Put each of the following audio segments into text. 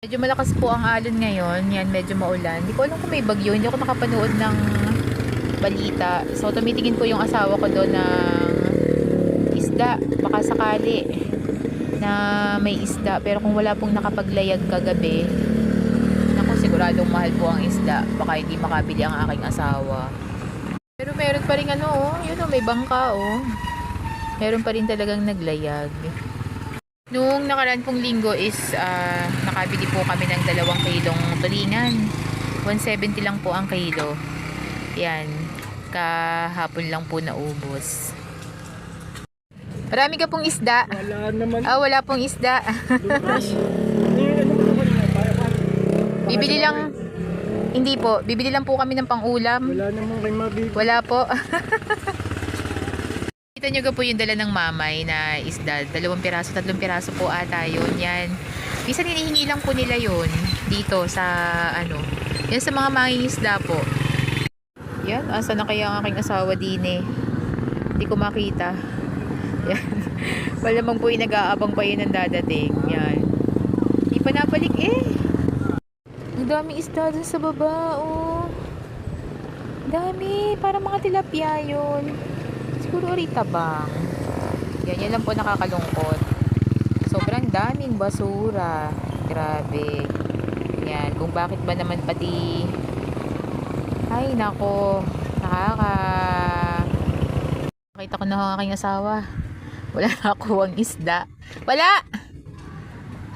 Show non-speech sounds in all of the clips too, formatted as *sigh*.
Medyo malakas po ang alon ngayon. Yan, medyo maulan. Hindi ko alam kung may bagyo. Hindi ako nakapanood ng balita. So, tumitingin po yung asawa ko doon ng isda. Baka sakali na may isda. Pero kung wala pong nakapaglayag kagabi, naku, siguradong mahal po ang isda. Baka hindi makabili ang aking asawa. Pero meron pa rin ano, oh. Yun oh, may bangka, oh. Meron pa rin talagang naglayag. Noong nakaraan pong linggo is ah, nakabili po kami ng dalawang kilong tulingan. 170 lang po ang kilo. Yan. Kahapon lang po naubos. Marami ka pong isda. Wala naman. Ah, wala pong isda. *laughs* Bibili lang. Hindi po. Bibili lang po kami ng pangulam. Wala naman kayo mabibili. Wala po. *laughs* Kita nyo po yung dala ng mamay na isda. Dalawang piraso, tatlong piraso po ata yun. Yan. Minsan hinihingi lang po nila yun dito sa ano. Yan sa mga manging isda po. Yan. Asa na kaya ang aking asawa din eh. Hindi ko makita. *laughs* Yan. Malamang po yung nag-aabang pa yun ang dadating. Yan. Hindi pa nabalik eh. Ang daming isda dun sa baba. Oh. Dami, para mga tilapia yun. Siguro rita bang. Yan, yan lang po nakakalungkot. Sobrang daming basura. Grabe. Yan, kung bakit ba naman pati ay nako, nakaka Nakita ko na ang aking asawa. Wala na ako ang isda. Wala!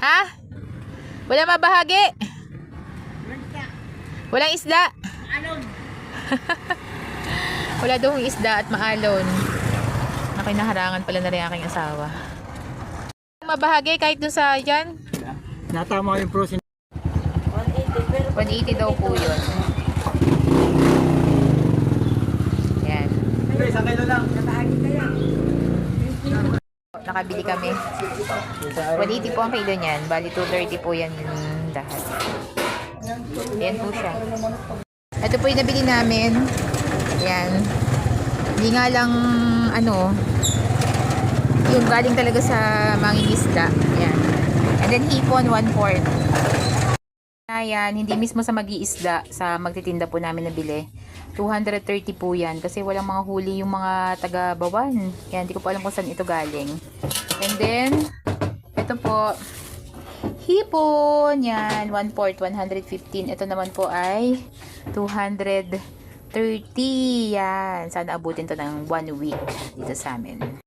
Ha? Wala mabahagi? Walang isda? *laughs* Wala daw yung isda at maalon. Nakinaharangan pala na rin aking asawa. Mabahagi kahit dun sa dyan. Natama yung prosin. 180 daw po yun. Yan. Isang kilo lang. Nakabili kami. 180 po ang kilo niyan. Bali 230 po yan lahat. Yan po siya. Ito po yung nabili namin. Yan. Hindi nga lang ano yung galing talaga sa mangingisda. Yan. And then hipon 1/4. Ayan, hindi mismo sa mag-iisda sa magtitinda po namin nabili. 230 po yan kasi walang mga huli yung mga taga-bawan. Yan, hindi ko po alam kung saan ito galing. And then, ito po, hipon. Yan, 1 port, 115. Ito naman po ay 230. Yan, sana abutin to ng 1 week dito sa amin.